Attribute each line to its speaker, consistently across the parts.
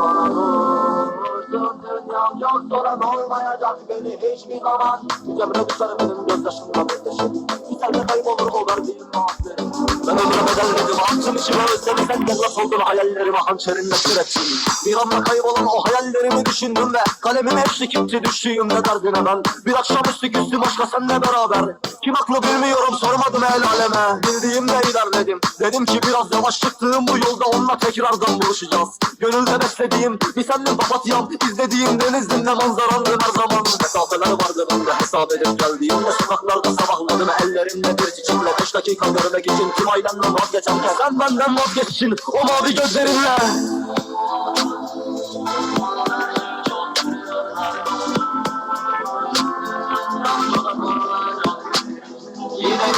Speaker 1: dursun Dünyam yok soran olmayacak beni hiçbir zaman Cemre düşer benim gözyaşımda müthişim Güzel kaybolur o verdiğim muhabbet Ben dedim Hancım içime özlemi sen de laf oldun Hayallerime hançerinle süretsin Bir anda kaybolan o hayallerimi düşündüm ve Kalemim hepsi gitti düştüğümde derdine ben. Bir akşamüstü küstüm aşka senle beraber. Kim haklı bilmiyorum sormadım el aleme. Bildiğimde ilerledim Dedim ki biraz yavaş çıktığım bu yolda onunla tekrardan buluşacağız. Gönülde beslediğim bir senli papatyam İzlediğim denizinde manzarandı her zaman. Mesafeler vardı bende hesap edip geldiğimde Sokaklarda sabahladım ellerimde bir çiçekle Beş dakika görmek için tüm ailemden vazgeçerken Sen benden vazgeçsin. O mavi gözlerinle. Yine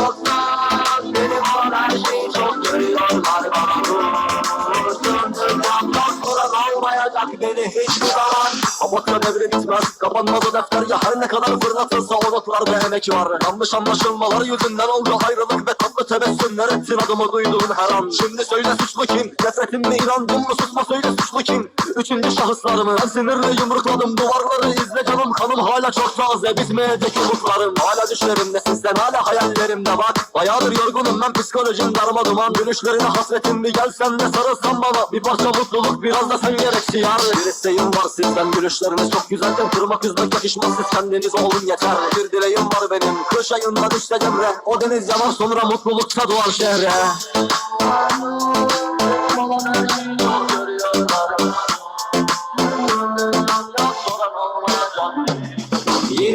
Speaker 1: yoksan benim olan her şeyi çok görüyorlar bana olmayacak beni hiçbir zaman Papatya devri bitmez. Kapanmadı defter ya her ne kadar fırlatılsa o notlarda emek var. Yanlış anlaşılmalar yüzünden oldu ayrılık ve tatlı tebessümler. Etsin adımı duyduğum her an. Şimdi söyle suçlu kim nefretim mi inandın mı? Susma söyle Üçüncü şahıslarımı ben sinirle yumrukladım duvarları izle canım kanım hala çok taze bitmeyecek umutlarım Hala düşlerimdesin sen hala hayallerimde bak. Bayağıdır yorgunum ben psikolojim darma duman. Gülüşlerine hasretim bir gelsen de sarılsan bana. Bir parça mutluluk biraz da sen gereksi yar Bir isteğim var sizden gülüşleriniz çok güzeldir Kırmak üzmek yakışmaz siz kendiniz olun yeter. Bir dileğim var benim kış ayında işte Cemre. O deniz yanar sonra mutlulukta doğar şehre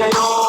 Speaker 1: よ